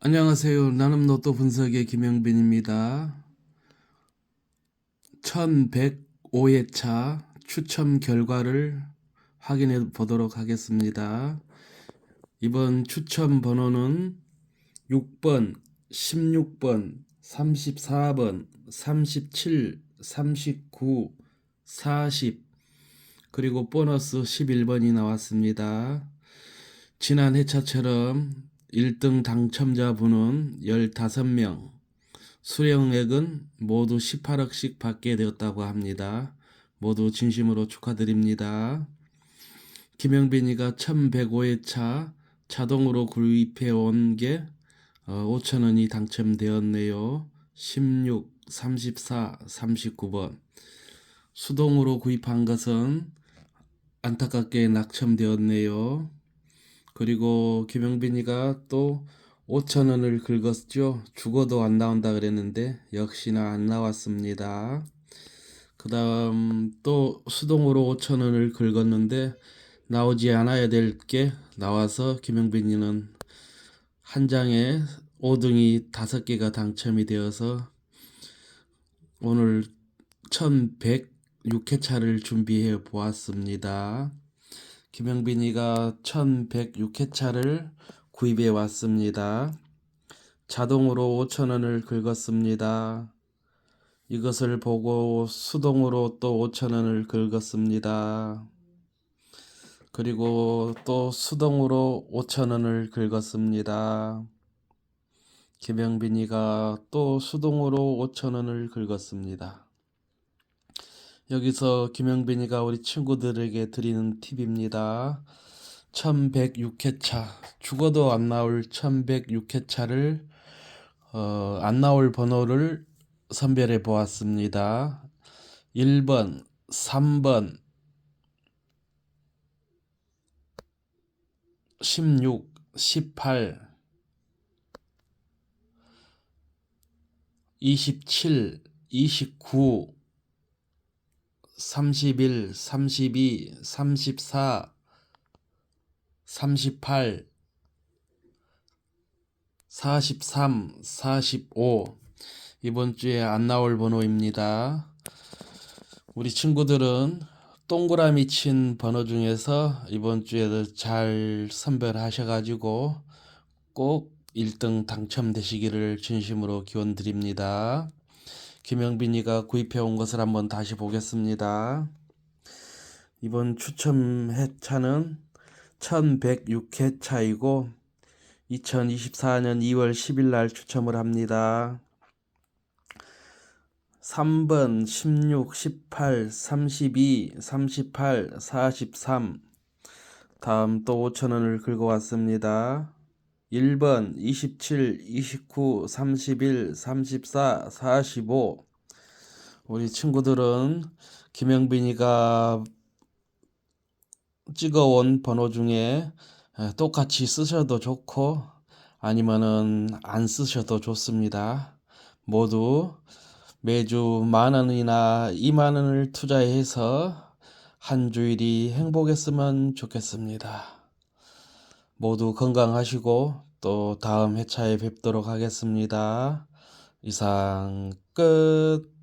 안녕하세요. 나눔 로또 분석의 김영빈입니다. 1105회차 추첨 결과를 확인해 보도록 하겠습니다. 이번 추첨 번호는 6번, 16번, 34번, 37, 39, 40, 그리고 보너스 11번이 나왔습니다. 지난 회차처럼 1등 당첨자분은 15명, 수령액은 모두 18억씩 받게 되었다고 합니다. 모두 진심으로 축하드립니다. 김영빈이가 1105회차 자동으로 구입해 온 게 5천원이 당첨되었네요. 16, 34, 39번. 수동으로 구입한 것은 안타깝게 낙첨되었네요. 그리고 김영빈이가 또 5천 원을 긁었죠. 죽어도 안 나온다 그랬는데 역시나 안 나왔습니다. 그 다음 또 수동으로 5천 원을 긁었는데 나오지 않아야 될 게 나와서 김영빈이는 한 장에 5등이 5개가 당첨이 되어서 오늘 1106회차를 준비해 보았습니다. 김영빈이가 1106회차를 구입해 왔습니다. 자동으로 5천원을 긁었습니다. 이것을 보고 수동으로 또 5천원을 긁었습니다. 그리고 또 수동으로 5천원을 긁었습니다. 김영빈이가 또 수동으로 5천원을 긁었습니다. 여기서 김영빈이가 우리 친구들에게 드리는 팁입니다. 1106회차, 죽어도 안 나올 1106회차를, 어, 안 나올 번호를 선별해 보았습니다. 1번, 3번, 16, 18, 27, 29, 31, 32, 34, 38, 43, 45 이번 주에 안 나올 번호입니다. 우리 친구들은 동그라미 친 번호 중에서 이번 주에도 잘 선별하셔가지고 꼭 1등 당첨되시기를 진심으로 기원 드립니다. 김영빈이가 구입해 온 것을 한번 다시 보겠습니다. 이번 추첨 회차는 1106회차이고 2024년 2월 10일 날 추첨을 합니다. 3번, 16, 18, 32, 38, 43 다음 또 5천원을 긁어왔습니다. 1번, 27, 29, 31, 34, 45 우리 친구들은 김영빈이가 찍어온 번호 중에 똑같이 쓰셔도 좋고 아니면은 안 쓰셔도 좋습니다. 모두 매주 만 원이나 2만 원을 투자해서 한 주일이 행복했으면 좋겠습니다. 모두 건강하시고 또 다음 회차에 뵙도록 하겠습니다. 이상 끝.